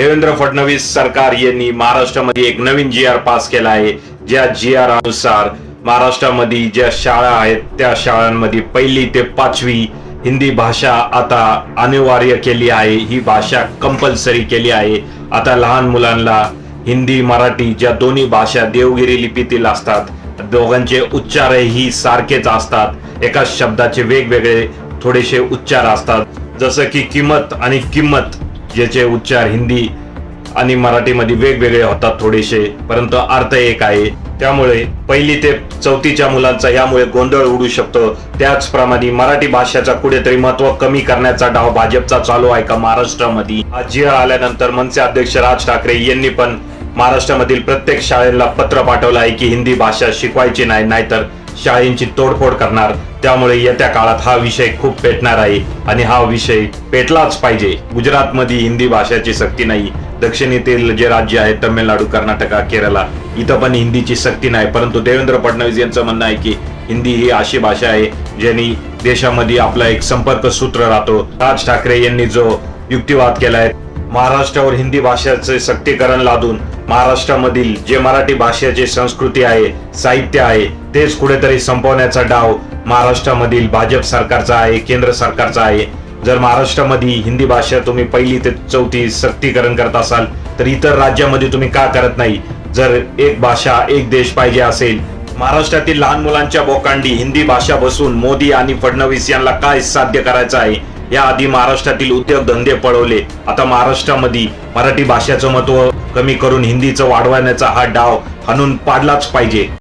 देवेंद्र फडणवीस सरकार यांनी महाराष्ट्रामध्ये एक नवीन जी आर पास केला आहे. ज्या जी आर अनुसार महाराष्ट्रामध्ये ज्या शाळा आहेत त्या शाळांमध्ये पहिली ते पाचवी हिंदी भाषा आता अनिवार्य केली आहे. ही भाषा कंपल्सरी केली आहे. आता लहान मुलांना हिंदी मराठी ज्या दोन्ही भाषा देवगिरी लिपीतील असतात दोघांचे उच्चारही सारखेच असतात. एका शब्दाचे वेगवेगळे थोडेसे उच्चार असतात. जसं की किंमत आणि किंमत. ज्याचे उच्चार हिंदी आणि मराठीमध्ये वेगवेगळे होतात थोडेसे परंतु अर्थ एक आहे. त्यामुळे पहिली ते चौथीच्या मुलांचा यामुळे गोंधळ उडू शकतो. त्याचप्रमाणे मराठी भाषेचा कुठेतरी महत्त्व कमी करण्याचा डाव भाजपचा चालू आहे का महाराष्ट्रामध्ये? हा आल्यानंतर मनसे अध्यक्ष राज ठाकरे यांनी पण महाराष्ट्रामधील प्रत्येक शाळेला पत्र पाठवलं आहे की हिंदी भाषा शिकवायची नाही नाहीतर शाळेंची तोडफोड करणार. त्यामुळे येत्या काळात हा विषय खूप पेटणार आहे आणि हा विषय पेटलाच पाहिजे. गुजरातमध्ये हिंदी भाषेची सक्ती नाही. दक्षिणेतील जे राज्य आहेत तमिळनाडू कर्नाटक केरला इथं पण हिंदीची सक्ती नाही. परंतु देवेंद्र फडणवीस यांचं म्हणणं आहे की हिंदी ही अशी भाषा आहे ज्यांनी देशामध्ये आपला एक संपर्क सूत्र राहतो. राज ठाकरे यांनी जो युक्तिवाद केला आहे महाराष्ट्रावर हिंदी भाषेचे सक्तीकरण लादून महाराष्ट्रामधील जे मराठी भाषेचे संस्कृती आहे साहित्य आहे तेच कुठेतरी संपवण्याचा डाव महाराष्ट्रामधील भाजप सरकारचा आहे केंद्र सरकारचा आहे. जर महाराष्ट्रामध्ये हिंदी भाषा तुम्ही पहिली ते चौथी सक्तीकरण करत असाल तर इतर राज्यामध्ये तुम्ही का करत नाही? जर एक भाषा एक देश पाहिजे असेल महाराष्ट्रातील लहान मुलांच्या बोकांडी हिंदी भाषा बसून मोदी आणि फडणवीस यांना काय साध्य करायचं आहे? याआधी महाराष्ट्रातील उद्योगधंदे पळवले. आता महाराष्ट्रामध्ये मराठी भाषेचं महत्त्व कमी करून हिंदीचं वाढवण्याचा हा डाव हाणून पाडलाच पाहिजे.